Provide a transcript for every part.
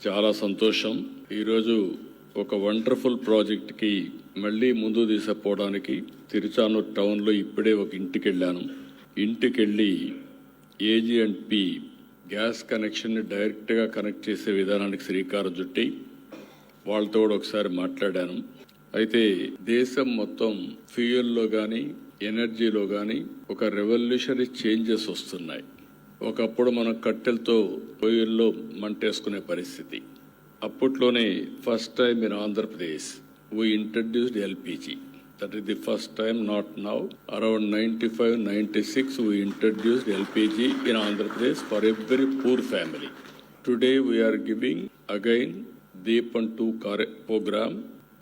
చాలా సంతోషం. ఈరోజు ఒక వండర్ఫుల్ ప్రాజెక్ట్కి మళ్ళీ ముందు తీసుకుపోవడానికి తిరుచానూరు టౌన్లో ఇప్పుడే ఒక ఇంటికి వెళ్ళాను ఇంటికి వెళ్ళి A G and P gas కనెక్షన్ని డైరెక్ట్గా కనెక్ట్ చేసే విధానానికి శ్రీకారం చుట్టి వాళ్ళతో కూడా ఒకసారి మాట్లాడాను. అయితే దేశం మొత్తం ఫ్యూయల్లో కానీ ఎనర్జీలో కానీ ఒక రెవల్యూషనరీ చేంజెస్ వస్తున్నాయి. ఒకప్పుడు మనం కట్టెలతో పొయ్యిల్లో మంటేసుకునే పరిస్థితి. అప్పట్లోనే first time in Andhra Pradesh. We introduced LPG that is the first time not now around ninety five ninety six we introduced LPG in Andhra Pradesh for every poor family today we are giving again again Deepan 2 car- program,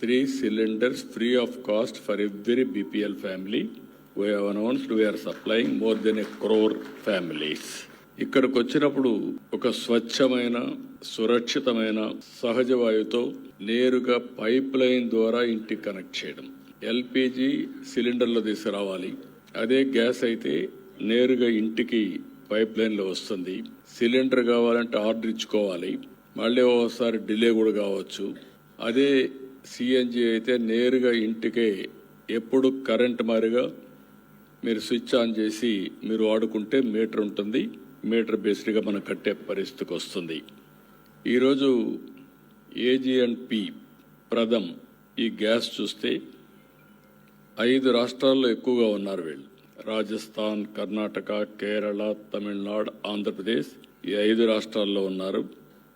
three cylinders free of cost for BPL family we have announced we are supplying more than a crore families ఇక్కడికి వచ్చినప్పుడు ఒక స్వచ్ఛమైన సురక్షితమైన సహజ వాయువుతో నేరుగా pipe line ద్వారా ఇంటికి connect చేయడం. ఎల్పిజి సిలిండర్లో తీసుకురావాలి. అదే గ్యాస్ అయితే నేరుగా ఇంటికి పైప్ లైన్లో వస్తుంది. సిలిండర్ కావాలంటే ఆర్డర్ ఇచ్చుకోవాలి. మళ్ళీ ఒకసారి డిలే కూడా కావచ్చు. అదే సిఎన్జి అయితే నేరుగా ఇంటికే ఎప్పుడు కరెంట్ మారిగా మీరు స్విచ్ ఆన్ చేసి మీరు వాడుకుంటే మీటర్ ఉంటుంది. మీటర్ బేస్డ్గా మనం కట్టే పరిస్థితికి వస్తుంది. ఈరోజు ఏజీ అండ్ పి ప్రథమ్ ఈ గ్యాస్ చూస్తే ఐదు రాష్ట్రాల్లో ఎక్కువగా ఉన్నారు వీళ్ళు. రాజస్థాన్ కర్ణాటక కేరళ తమిళనాడు ఆంధ్రప్రదేశ్ ఈ ఐదు రాష్ట్రాల్లో ఉన్నారు.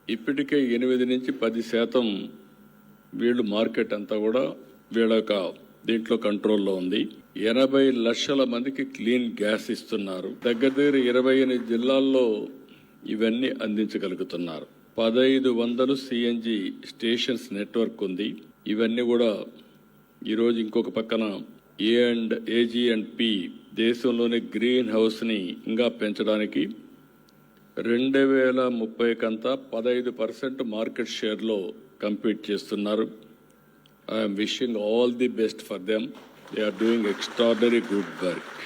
ఇప్పటికే ఎనిమిది నుంచి పది శాతం వీళ్ళు మార్కెట్ అంతా కూడా వీళ్ళ యొక్క దీంట్లో కంట్రోల్లో ఉంది. ఎనభై లక్షల మందికి క్లీన్ గ్యాస్ ఇస్తున్నారు. దగ్గర దగ్గర ఇరవై ఎనిమిది జిల్లాల్లో ఇవన్నీ అందించగలుగుతున్నారు. పదహైదు వందలు సిఎన్జి స్టేషన్స్ నెట్వర్క్ ఉంది. ఇవన్నీ కూడా ఈరోజు ఇంకొక పక్కన A and AG and P దేశంలోని గ్రీన్ హౌస్ని ఇంకా పెంచడానికి రెండు వేల ముప్పై కంతా పదహైదు పర్సెంట్ మార్కెట్ షేర్లో కంపీట్ చేస్తున్నారు. I'm wishing all the best for them. They are doing extraordinary good work.